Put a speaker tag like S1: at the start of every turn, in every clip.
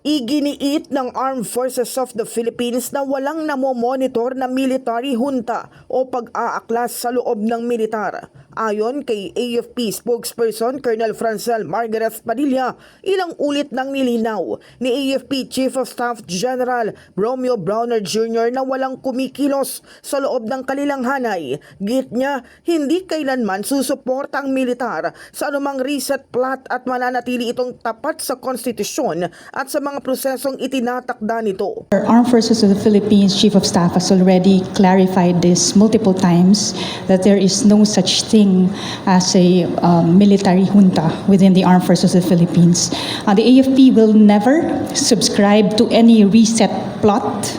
S1: Iginiit ng Armed Forces of the Philippines na walang namomonitor na military junta o pag-aaklas sa loob ng militar. Ayon kay AFP spokesperson Colonel Francel Margaret Padilla, ilang ulit nang nilinaw ni AFP Chief of Staff General Romeo Browner Jr. na walang kumikilos sa loob ng kanilang hanay. Git niya, hindi kailanman susuporta ang militar sa anumang reset plot at mananatili itong tapat sa konstitusyon at sa mga prosesong itinatakda nito.
S2: Our Armed Forces of the Philippines Chief of Staff has already clarified this multiple times that there is no such thing as a um, military junta within the Armed Forces of the Philippines. Uh, the AFP will never subscribe to any reset plot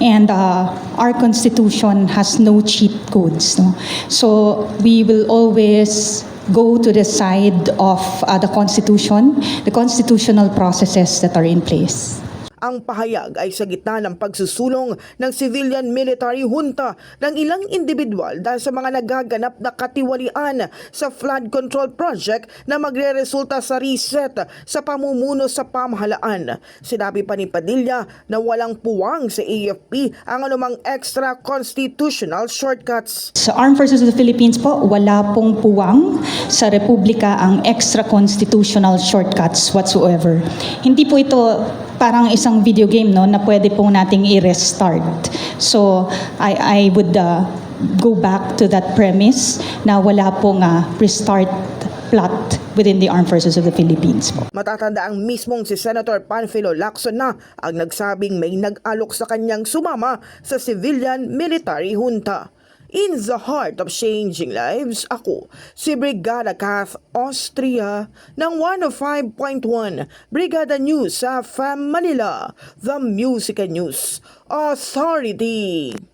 S2: and uh, our constitution has no cheat codes. No? So we will always go to the side of uh, the constitution, the constitutional processes that are in place.
S1: Ang pahayag ay sa gitna ng pagsusulong ng civilian military junta ng ilang individual dahil sa mga nagaganap na katiwalian sa flood control project na magre-resulta sa reset sa pamumuno sa pamahalaan. Sinabi pa ni Padilla na walang puwang sa AFP ang anumang extra constitutional shortcuts.
S2: Sa Armed Forces of the Philippines po, wala pong puwang sa Republika ang extra constitutional shortcuts whatsoever. Hindi po ito parang isang video game no na pwede pong nating i-restart. So I I would uh, go back to that premise na wala pong uh, restart plot within the Armed Forces of the Philippines.
S1: Matatanda ang mismong si Senator Panfilo Lacson na ang nagsabing may nag-alok sa kanyang sumama sa civilian military junta. In the heart of changing lives, ako, si Brigada Kath Austria ng 105.1 Brigada News sa FAM Manila, The Music News Authority.